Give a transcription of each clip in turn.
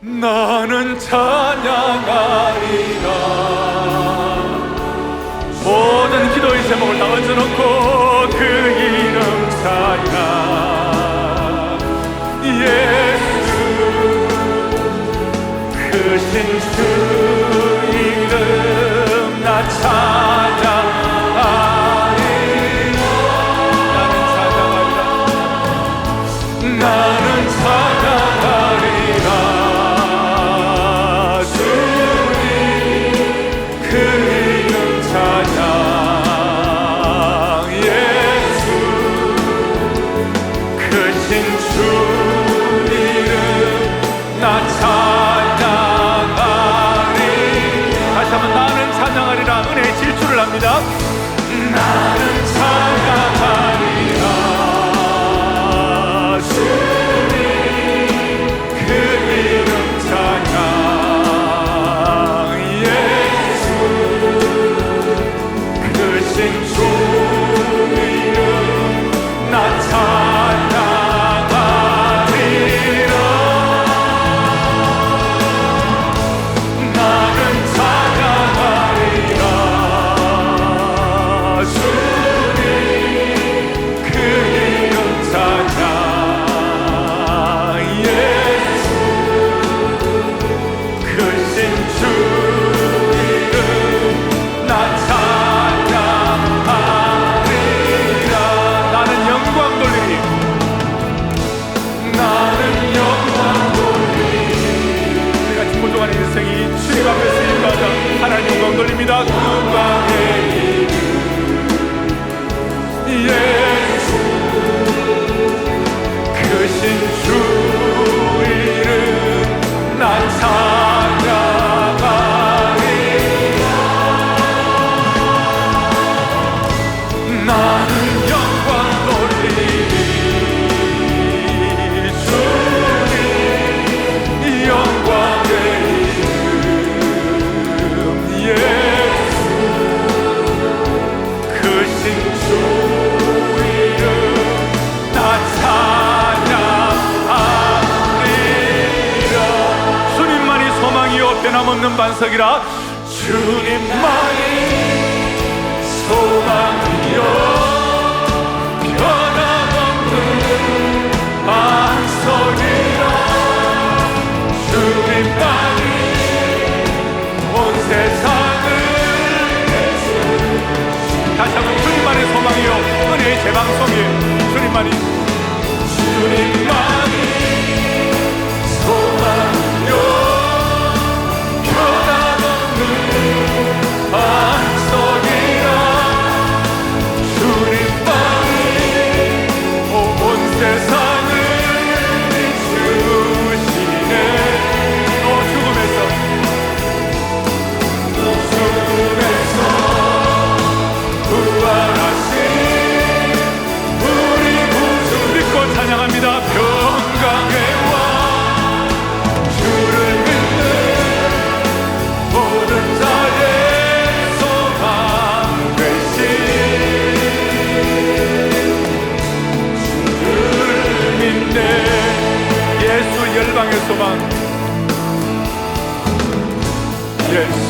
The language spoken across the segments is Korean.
나는 찬양하리라. 모든 기도의 제목을 다 얹어놓고 그 이름 사이라. 예수 크신 그 이름 나찬 나를 찾아가 돌립니다. 없는 반석이라 주님만이 소망이요 변함없는 반석이라 주님만이 온 세상을 다시 한번 주님만의 소망이요 은혜의 재방송이 주님만이 Okay.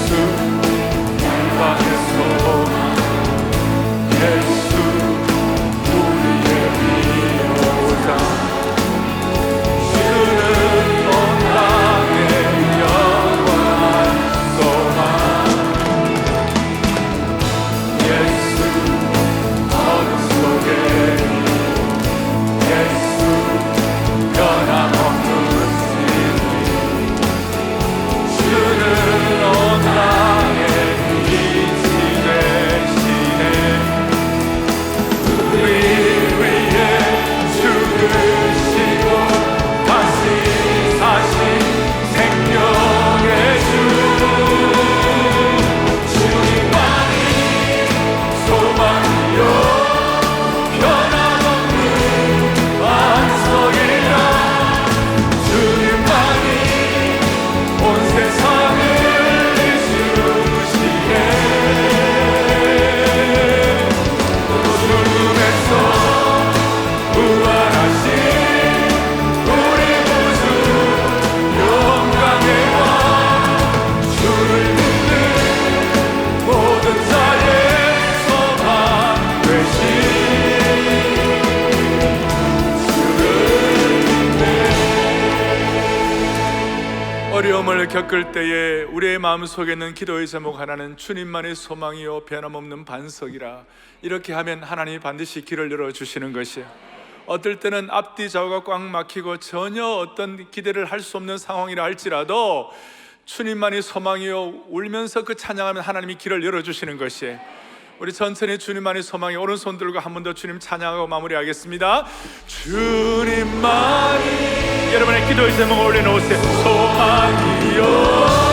어려움을 겪을 때에 우리의 마음속에 있는 기도의 제목 하나는 주님만의 소망이요 변함없는 반석이라. 이렇게 하면 하나님이 반드시 길을 열어주시는 것이에요. 어떨 때는 앞뒤 좌우가 꽉 막히고 전혀 어떤 기대를 할 수 없는 상황이라 할지라도 주님만이 소망이요 울면서 그 찬양하면 하나님이 길을 열어주시는 것이에요. 우리 천천히 주님만이 소망이 오른손 들고 한 번 더 주님 찬양하고 마무리하겠습니다. 주님만이 여러분의 기도의 제목 올려놓으세요. 소망이요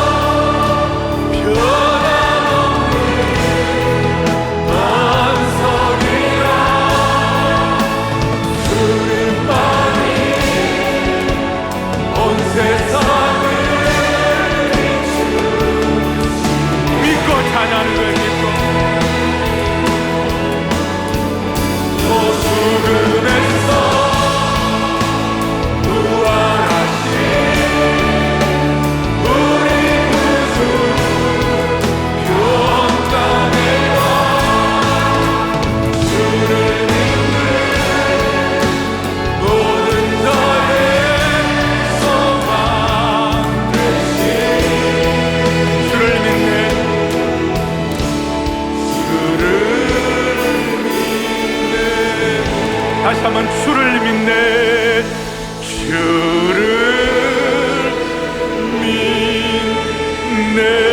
다시 한번 주를 믿네. 주를 믿네